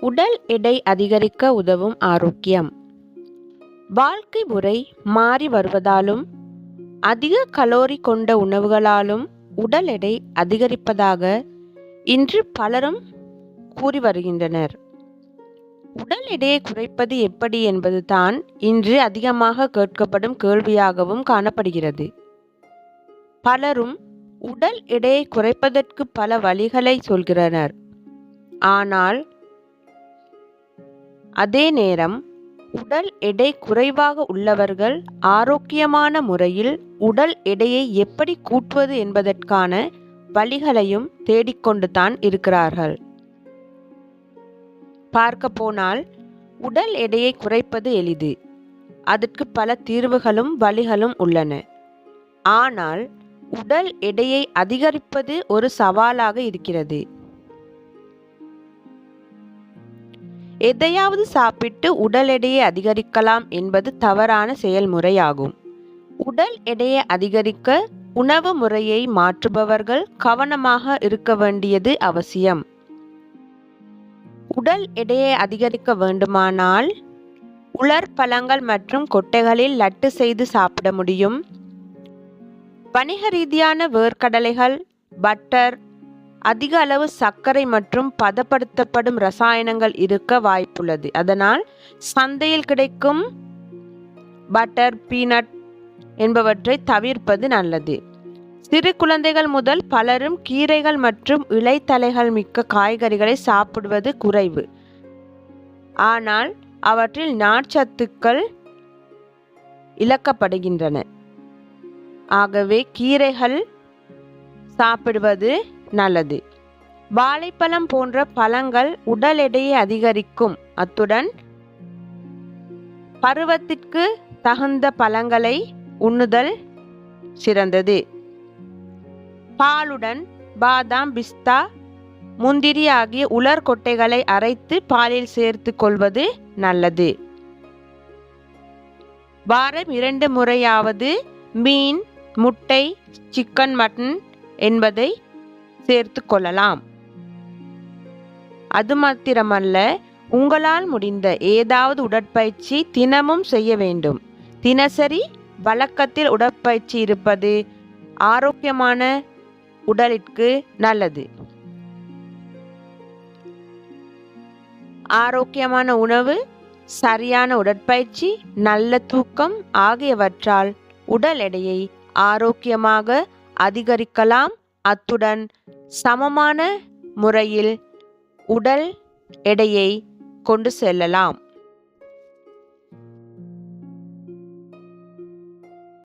உடல் எடை அதிகரிக்க உதவும் ஆரோக்கியம். வாழ்க்கை முறை மாறி வருவதாலும் அதிக கலோரி கொண்ட உணவுகளாலும் உடல் எடை அதிகரிப்பதாக இன்று பலரும் கூறி வருகின்றனர். உடல் எடையை குறைப்பது எப்படி என்பது தான் இன்று அதிகமாக கேட்கப்படும் கேள்வியாகவும் காணப்படுகிறது. பலரும் உடல் எடையை குறைப்பதற்கு பல வழிகளை சொல்கிறனர் ஆனால் அதே நேரம் உடல் எடை குறைவாக உள்ளவர்கள் ஆரோக்கியமான முறையில் உடல் எடையை எப்படி கூட்டுவது என்பதற்கான வழிகளையும் தேடிக்கொண்டு தான் இருக்கிறார்கள். பார்க்க போனால் உடல் எடையை குறைப்பது எளிது. அதற்கு பல தீர்வுகளும் வழிகளும் உள்ளன. ஆனால் உடல் எடையை அதிகரிப்பது ஒரு சவாலாக இருக்கிறது. எதையாவது சாப்பிட்டு உடல் எடையை அதிகரிக்கலாம் என்பது தவறான செயல்முறையாகும். உடல் எடையை அதிகரிக்க உணவு முறையை மாற்றுபவர்கள் கவனமாக இருக்க வேண்டியது அவசியம். உடல் எடையை அதிகரிக்க வேண்டுமானால் உலர் பழங்கள் மற்றும் கொட்டைகளில் லட்டு செய்து சாப்பிட முடியும். வணிக ரீதியான வேர்க்கடலைகள் பட்டர் அதிக அளவு சர்க்கரை மற்றும் பதப்படுத்தப்படும் ரசாயனங்கள் இருக்க வாய்ப்புள்ளது. அதனால் சந்தையில் கிடைக்கும் பட்டர் பீனட் என்பவற்றை தவிர்ப்பது நல்லது. சிறு குழந்தைகள் முதல் பலரும் கீரைகள் மற்றும் இலைத்தலைகள் மிக்க காய்கறிகளை சாப்பிடுவது குறைவு. ஆனால் அவற்றில் நார்ச்சத்துக்கள் இழக்கப்படுகின்றன. ஆகவே கீரைகள் சாப்பிடுவது நல்லது. வாழைப்பழம் போன்ற பழங்கள் உடல் எடையை அதிகரிக்கும். அத்துடன் பருவத்திற்கு தகுந்த பழங்களை உண்ணுதல் சிறந்தது. பாலுடன் பாதாம் பிஸ்தா முந்திரி ஆகிய உலர் கொட்டைகளை அரைத்து பாலில் சேர்த்து கொள்வது நல்லது. வாரம் இரண்டு முறையாவது மீன் முட்டை சிக்கன் மட்டன் என்பதை சேர்த்து கொள்ளலாம். அது மாத்திரமல்ல உங்களால் முடிந்த ஏதாவது உடற்பயிற்சி தினமும் செய்ய வேண்டும். தினசரி வழக்கத்தில் உடற்பயிற்சி இருப்பது ஆரோக்கியமான உடலிற்கு நல்லது. ஆரோக்கியமான உணவு சரியான உடற்பயிற்சி நல்ல தூக்கம் ஆகியவற்றால் உடல் எடையை ஆரோக்கியமாக அதிகரிக்கலாம். அத்துடன் சமமான முறையில் உடல் எடையை கொண்டு செல்லலாம்.